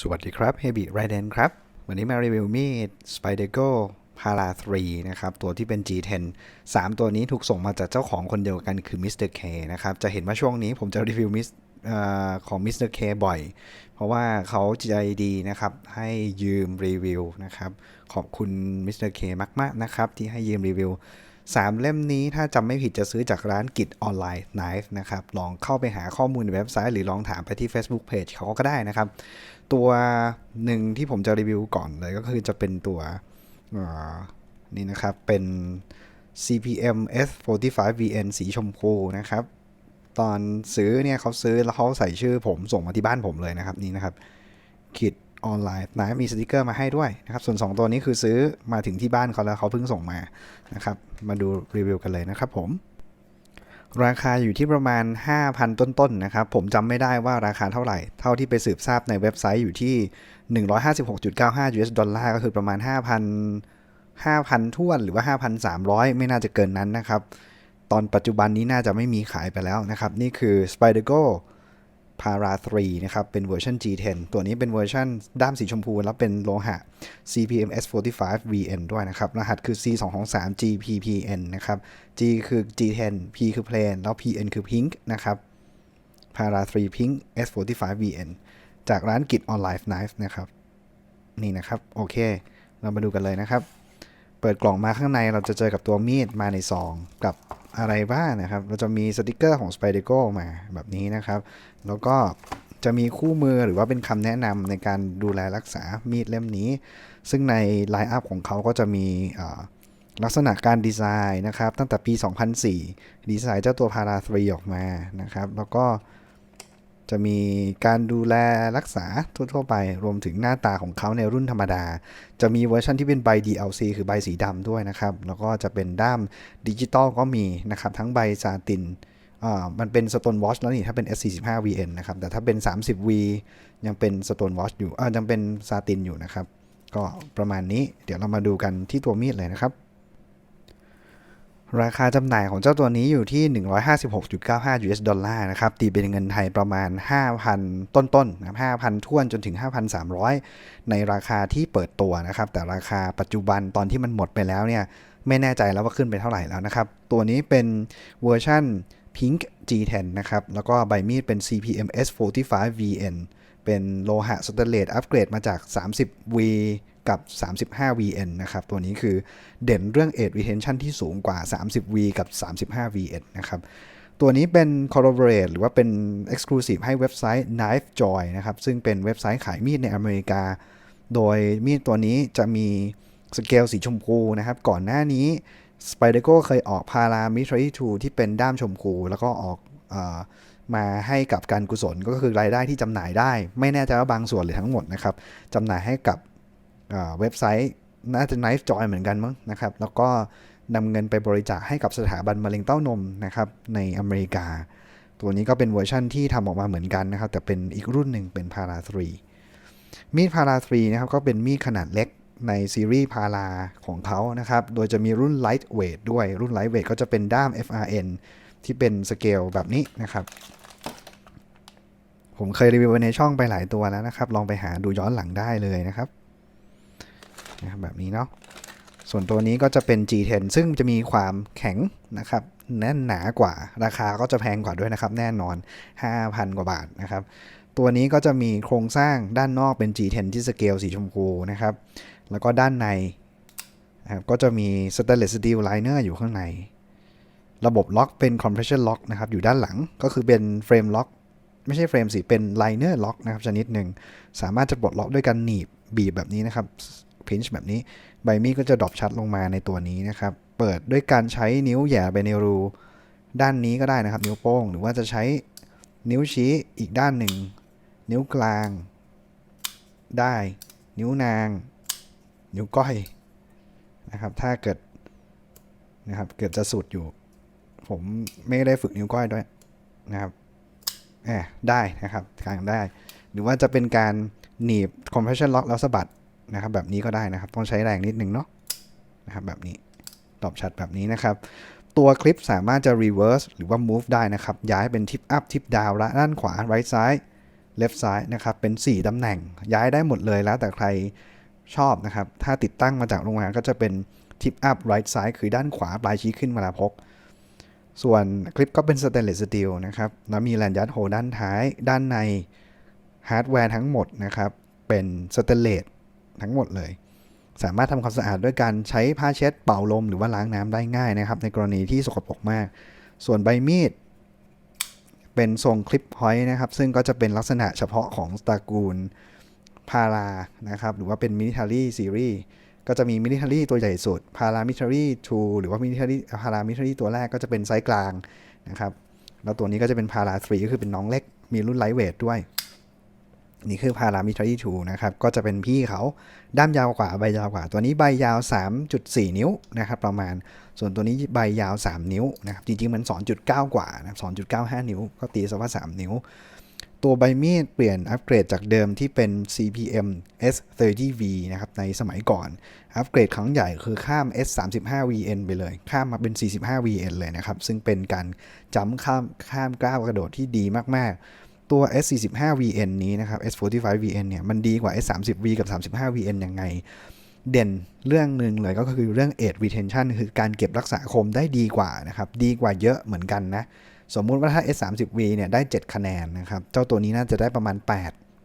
สวัสดีครับ h e b y r i d e n ครับ วันนี้มารีวิวมีด Spyderco Para 3นะครับ ตัวที่เป็น G10 3 ตัวนี้ถูกส่งมาจากเจ้าของคนเดียวกันคือ Mr. K นะครับ จะเห็นว่าช่วงนี้ผมจะรีวิวมิสของ Mr. K บ่อย เพราะว่าเขาใจดีนะครับ ให้ยืมรีวิวนะครับ ขอบคุณ Mr. K มาก ๆ นะครับ ที่ให้ยืมรีวิว 3 เล่มนี้ถ้าจำไม่ผิดจะซื้อจากร้านกิจออนไลน์ Knife นะครับ ลองเข้าไปหาข้อมูลในเว็บไซต์หรือลองถามไปที่ Facebook Page เขาก็ได้นะครับ ตัวหนึ่งที่ผมจะรีวิวก่อนเลยก็คือจะเป็นตัวนี่นะครับ เป็น CPM S45 VN สีชมพูนะครับ ตอนซื้อเนี่ยเขาซื้อแล้วเขาใส่ชื่อผมส่งมาที่บ้านผมเลยนะครับนี่นะครับคิด ออนไลน์นมีสติกเกอร์มาให้ด้วยนะครับ ส่วน 2 ตัวนี้คือซื้อมาถึงที่บ้านเขาแล้วเขาเพิ่งส่งมานะครับ มาดูรีวิวกันเลยนะครับผมราคาอยู่ที่ประมาณ 5,000 ต้นๆนะครับ ผมจำไม่ได้ว่าราคาเท่าไหร่ เท่าที่ไปสืบทราบในเว็บไซต์อยู่ที่ 156.95 US ดอลลาร์ก็คือประมาณ 5,000 5,000ท้วนหรือว่า 5,300 ไม่น่าจะเกินนั้นนะครับ ตอนปัจจุบันนี้น่าจะไม่มีขายไปแล้วนะครับ นี่คือ Spyderco Para 3นะครับ เป็นเวอร์ชัน G10 ตัวนี้เป็นเวอร์ชันด้ามสีชมพู แล้วเป็นโลหะ CPM S45 VN ด้วยนะครับ รหัสคือ C223 GPPN นะครับ G คือ G10 P คือ plain แล้ว PN คือ pink นะครับ Para 3 pink S45 VN จากร้านกิจออนไลน์ Knife นะครับ นี่นะครับ โอเค เรามาดูกันเลยนะครับ เปิดกล่องมาข้างในเราจะเจอกับตัวมีดมาในซองกับ อะไรบ้างนะครับ เราจะมีสติกเกอร์ของ Spyderco มาแบบนี้นะครับ แล้วก็จะมีคู่มือหรือว่าเป็นคำแนะนำในการดูแลรักษามีดเล่มนี้ ซึ่งในไลน์อัพของเขาก็จะมีลักษณะการดีไซน์นะครับ ตั้งแต่ปี 2004 ดีไซน์เจ้าตัวพารา3ออกมานะครับ แล้วก็ จะมีการดูแลรักษาทั่วๆไป รวมถึงหน้าตาของเขาในรุ่นธรรมดา จะมีเวอร์ชันที่เป็นใบ DLC คือใบสีดำด้วยนะครับ แล้วก็จะเป็นด้ามดิจิตอลก็มีนะครับ ทั้งใบซาตินอ่ามันเป็น Stone Watch แล้วนี่ถ้าเป็น S45 VN นะครับ แต่ถ้าเป็น 30V ยังเป็น Stone Watch อยู่อ่ายังเป็นซาตินอยู่นะครับ ก็ประมาณนี้เดี๋ยวเรามาดูกันที่ตัวมีดเลยนะครับ ราคาจำหน่ายของเจ้าตัวนี้อยู่ที่ 156.95 US ดอลลาร์นะครับ ตีเป็นเงินไทยประมาณ 5,000 ต้นๆนะครับ5,000ท้วนจนถึง 5,300 ในราคาที่เปิดตัวนะครับ แต่ราคาปัจจุบันตอนที่มันหมดไปแล้วเนี่ย ไม่แน่ใจแล้วว่าขึ้นไปเท่าไหร่แล้วนะครับ ตัวนี้เป็นเวอร์ชัน Pink G10 นะครับ แล้วก็ใบมีดเป็น CPM S45 VN เป็นโลหะสแตนเลสอัปเกรดมาจาก 30V กับ 35 VN นะครับ ตัวนี้คือเด่นเรื่อง Edge Retention ที่สูงกว่า 30V กับ 35 VN นะครับ ตัวนี้เป็น collaborate หรือว่าเป็น exclusive ให้เว็บไซต์ Knife Joy นะครับ ซึ่งเป็นเว็บไซต์ขายมีดในอเมริกา โดยมีดตัวนี้จะมีสเกลสีชมพูนะครับ ก่อนหน้านี้ Spyderco เคยออก Para Military 2ที่เป็นด้ามชมพู แล้วก็ออกอมาให้กับการกุศลก็คือรายได้ที่จำหน่ายได้ ไม่แน่ใจว่าบางส่วนหรือทั้งหมดนะครับจำหน่ายให้กับ เว็บไซต์น่าจะ Knife Joy เหมือนกันมั้งนะครับ แล้วก็นำเงินไปบริจาคให้กับสถาบันมะเร็งเต้านมนะครับในอเมริกา ตัวนี้ก็เป็นเวอร์ชั่นที่ทำออกมาเหมือนกันนะครับ แต่เป็นอีกรุ่นหนึ่งเป็น Para 3มีดพารา3นะครับก็เป็นมีดขนาดเล็กในซีรีส์พาราของเขานะครับ โดยจะมีรุ่น Lightweight ด้วยรุ่น Lightweight ก็จะเป็นด้าม FRN ที่เป็นสเกลแบบนี้นะครับ ผมเคยรีวิวในช่องไปหลายตัวแล้วนะครับ ลองไปหาดูย้อนหลังได้เลยนะครับ แบบนี้เนาะส่วนตัวนี้ก็จะเป็น G10 ซึ่งจะมีความแข็งนะครับแน่นหนากว่าราคาก็จะแพงกว่าด้วยนะครับ แน่นอน 5,000 กว่าบาทนะครับ ตัวนี้ก็จะมีโครงสร้างด้านนอกเป็น G10 ที่สเกลสีชมพูนะครับ แล้วก็ด้านในนะครับก็จะมี stainless steel liner อยู่ข้างใน ระบบล็อกเป็น compression lock นะครับ อยู่ด้านหลังก็คือเป็นเฟรมล็อกไม่ใช่เฟรมสิเป็น liner lock นะครับชนิดหนึ่ง สามารถจะปลดล็อกด้วยการหนีบบีบแบบนี้นะครับ pinch แบบนี้ ใบมีดก็จะดรอปชัดลงมาในตัวนี้นะครับ เปิดด้วยการใช้นิ้วแหย่ไปในรู ด้านนี้ก็ได้นะครับ นิ้วโป้ง หรือว่าจะใช้นิ้วชี้อีกด้านหนึ่ง นิ้วกลาง ได้ นิ้วนาง นิ้วก้อยนะครับ ถ้าเกิดนะครับ เกิดจะสุดอยู่ ผมไม่ได้ฝึกนิ้วก้อยด้วยนะครับแอบได้นะครับกลางได้ หรือว่าจะเป็นการหนีบ compression lock แล้วสะบัด นะครับแบบนี้ก็ได้นะครับ ต้องใช้แรงนิดนึงเนาะนะครับแบบนี้ตอบชัดแบบนี้นะครับ ตัวคลิปสามารถจะ reverse หรือว่า move ได้นะครับ ย้ายเป็น tip up tip down ละด้านขวา right side left side นะครับเป็น 4ตำแหน่ง ย้ายได้หมดเลยแล้วแต่ใครชอบนะครับ ถ้าติดตั้งมาจากโรงงานก็จะเป็น tip up right side คือด้านขวาปลายชี้ขึ้นเวลาพก ส่วนคลิปก็เป็น stainless steel นะครับแล้วมีแลนยัดโฮด้านท้าย ด้านในฮาร์ดแวร์ทั้งหมดนะครับเป็นสเตนเลส ทั้งหมดเลย สามารถทำความสะอาดด้วยการใช้ผ้าเช็ดเป่าลมหรือว่าล้างน้ำได้ง่ายนะครับ ในกรณีที่สกปรกมาก ส่วนใบมีดเป็นทรงคลิปพอยต์นะครับ ซึ่งก็จะเป็นลักษณะเฉพาะของตระกูลพารานะครับ หรือว่าเป็นมิ l ิ t ารีซีรีส์ก็จะมีมิ l ิ t ารีตัวใหญ่สุดพารามิ l ิ t ารี2หรือว่ามิ l ิ t ารีพารามิ l ิ t ารีตัวแรกก็จะเป็นไซส์กลางนะครับ แล้วตัวนี้ก็จะเป็นพารา3ก็คือเป็นน้องเล็ก มีรุ่นไลท์เวทด้วย นี่คือพารามิ l ิ t ารี2นะครับ ก็จะเป็นพี่เขาด้ามยาวกว่าใบยาวกว่า ตัวนี้ใบยาว 3.4 นิ้วนะครับประมาณ ส่วนตัวนี้ใบยาว 3 นิ้วนะครับจริงๆมัน 2.9 กว่านะ2.95 นิ้ว ก็ตีซะว่า 3 นิ้ว ตัวใบมีดเปลี่ยนอัปเกรดจากเดิมที่เป็น CPM S30V นะครับในสมัยก่อน อัปเกรดครั้งใหญ่คือข้าม S35VN ไปเลย ข้ามมาเป็น 45VN เลยนะครับ ซึ่งเป็นการจำข้ามข้ามก้าวกระโดดที่ดีมากๆ ตัว S45VN นี้นะครับ S45VN เนี่ยมันดีกว่า S30V กับ 35VN ยังไง เด่นเรื่องหนึ่งเลยก็คือเรื่อง Age Retention คือการเก็บรักษาคมได้ดีกว่านะครับ ดีกว่าเยอะเหมือนกันนะ สมมุติว่าถ้า S30V เนี่ยได้ 7 คะแนนนะครับ เจ้าตัวนี้น่าจะได้ประมาณ 8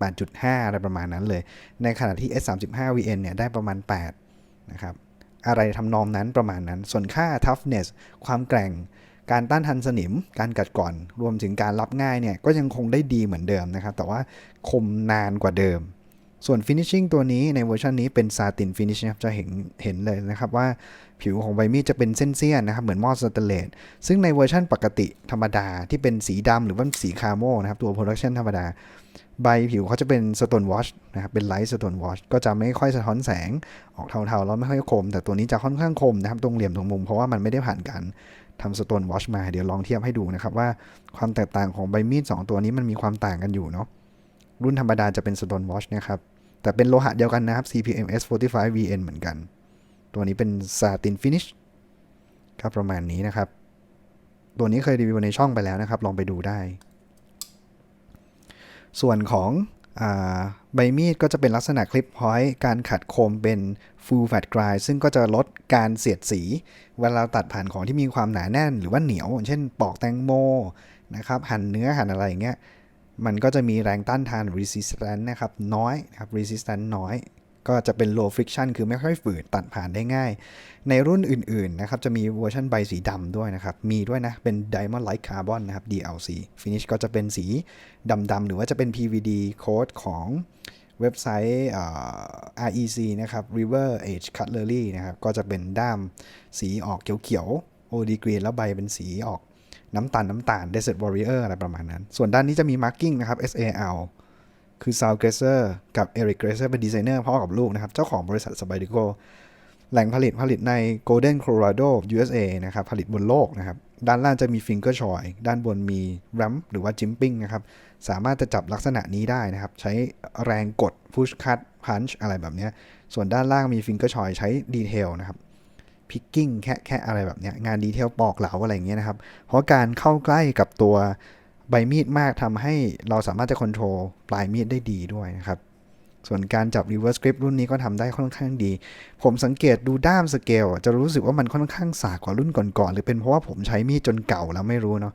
8.5 อะไรประมาณนั้นเลย ในขณะที่ S35VN เนี่ยได้ประมาณ 8 นะครับ อะไรทำนองนั้นประมาณนั้น ส่วนค่า toughness ความแกร่ง การต้านทานสนิม การกัดก่อน รวมถึงการรับง่ายเนี่ยก็ยังคงได้ดีเหมือนเดิมนะครับ แต่ว่าคมนานกว่าเดิม ส่วน finishing ตัวนี้ในเวอร์ชันนี้เป็น satin finish นะครับ จะเห็นเห็นเลยนะครับว่าผิวของใบมีดจะเป็นเส้นเสี้ยนนะครับ เหมือนมอสเตนเลสซึ่งในเวอร์ชันปกติธรรมดาที่เป็นสีดำหรือว่าสีคาโมนะครับ ตัว production ธรรมดา ใบผิวเขาจะเป็นสโตนวอชนะครับ เป็นไลท์สโตนวอชก็จะไม่ค่อยสะท้อนแสงออกเทาๆแล้วไม่ค่อยคม แต่ตัวนี้จะค่อนข้างคมนะครับ ตรงเหลี่ยมตรงมุมเพราะว่ามันไม่ได้ผ่านการ ทำสโตนวอชมา เดี๋ยวลองเทียบให้ดูนะครับว่าความแตกต่างของใบมีด 2 ตัวนี้มันมีความต่างกันอยู่เนาะรุ่นธรรมดาจะเป็นสโตนวอชนะครับแต่เป็นโลหะเดียวกันนะครับ CPMS 45 VN เหมือนกัน ตัวนี้เป็นซาตินฟินิชครับประมาณนี้นะครับ ตัวนี้เคยรีวิวในช่องไปแล้วนะครับ ลองไปดูได้ ส่วนของ ใบมีดก็จะเป็นลักษณะคลิปพอยต์การขัดคมเป็น full fat grind ซึ่งก็จะลดการเสียดสี เวลาตัดผ่านของที่มีความหนาแน่นหรือว่าเหนียว เช่นปอกแตงโมนะครับหั่นเนื้อหั่นอะไรอย่างเงี้ยมันก็จะมีแรงต้านทาน resistance นะครับน้อยนะครับ resistance น้อย ก็จะเป็น low friction คือไม่ค่อยฝืดตัดผ่านได้ง่าย ในรุ่นอื่นๆนะครับจะมีเวอร์ชันใบสีดำด้วยนะครับ มีด้วยนะ เป็น Diamond Light Carbon นะครับ DLC Finish ก็จะเป็นสีดำๆหรือว่าจะเป็น PVD code ของเว็บไซต์ REC นะครับ River Edge Cutlery นะครับ ก็จะเป็นด้ามสีออกเขียวๆ OD Green แล้วใบเป็นสีออกน้ำตาลน้ำตาล Desert Warrior อะไรประมาณนั้น ส่วนด้านนี้จะมี marking นะครับ SAL คือ Sal Grazer กับ Eric Grazer เป็นดีไซเนอร์พ่อกับลูกนะครับ เจ้าของบริษัท s p i d e c o แหล่งผลิตผลิตใน Golden Colorado USA นะครับ ผลิตบนโลกนะครับ ด้านล่างจะมี Finger Choy ด้านบนมี Ramp หรือว่า Jimping นะครับ สามารถจะจับลักษณะนี้ได้นะครับ ใช้แรงกด Push Cut Punch อะไรแบบเนี้ยส่วนด้านล่างมี Finger Choy ใช้ดีเทลนะครับพิกกิ้งแค่แค่อะไรแบบเนี้ยงานดีเทลปอกเหลาอะไรอย่างเงี้ยนะครับ เพราะการเข้าใกล้กับตัว ใบมีดมากทำให้เราสามารถจะค o n t r o l ปลายมีดได้ดีด้วยนะครับ ส่วนการจับ reverse grip รุ่นนี้ก็ทำได้ค่อนข้างดี ผมสังเกตดูด้ามสเกลจะรู้สึกว่ามันค่อนข้างสากกว่ารุ่นก่อนๆหรือเป็นเพราะว่าผมใช้มีดจนเก่าแล้วไม่รู้เนาะ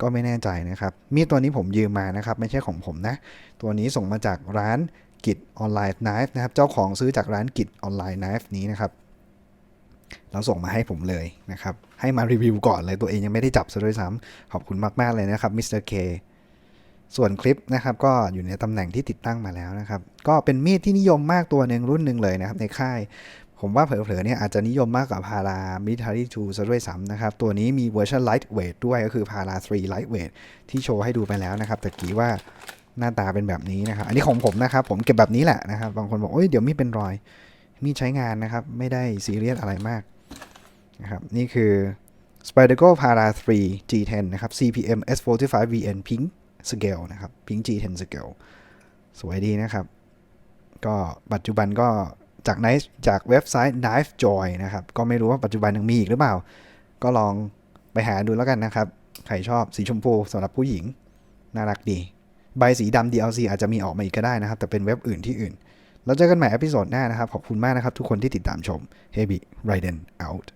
ก็ไม่แน่ใจนะครับ มีดตัวนี้ผมยืมมานะครับ ไม่ใช่ของผมนะ ตัวนี้ส่งมาจากร้านกิจออนไลน์ไนฟ์นะครับ เจ้าของซื้อจากร้านกิจออนไลน์ไนฟ์นี้นะครับ แล้วส่งมาให้ผมเลยนะครับ ให้มารีวิวก่อนเลยตัวเองยังไม่ได้จับซะด้วยซ้ำขอบคุณมาก ๆ เลยนะครับมิสเตอร์เคส่วนคลิปนะครับก็อยู่ในตำแหน่งที่ติดตั้งมาแล้วนะครับ ก็เป็นมีดที่นิยมมากตัวหนึ่งรุ่นหนึ่งเลยนะครับในค่าย ผมว่าเผลอๆเนี่ยอาจจะนิยมมากกว่าพารามิทารีทูซะด้วยซ้ำนะครับ ตัวนี้มีเวอร์ชันไลท์เวทด้วยก็คือพารา3 Lightweight ที่โชว์ให้ดูไปแล้วนะครับแต่กี้ว่าหน้าตาเป็นแบบนี้นะครับ อันนี้ของผมนะครับ ผมเก็บแบบนี้แหละนะครับ บางคนบอกโอ้ยเดี๋ยวมีดเป็นรอย มีดใช้งานนะครับ ไม่ได้ซีเรียสอะไรมากนะครับ นี่คือ Spyderco Para 3 G10 นะครับ CPM S45 VN Pink Scale นะครับ Pink G10 Scale สวยดีนะครับ ก็ปัจจุบันก็จากไนจากเว็บไซต์ Knife Joy นะครับ ก็ไม่รู้ว่าปัจจุบันยังมีอีกหรือเปล่า ก็ลองไปหาดูแล้วกันนะครับ ใครชอบสีชมพูสำหรับผู้หญิง น่ารักดี ใบสีดำ DLC อาจจะมีออกมาอีกก็ได้นะครับ แต่เป็นเว็บอื่นที่อื่น แล้วเจอกันใหม่อพิโซดหน้านะครับ ขอบคุณมากนะครับ ทุกคนที่ติดตามชม Heavy Raiden out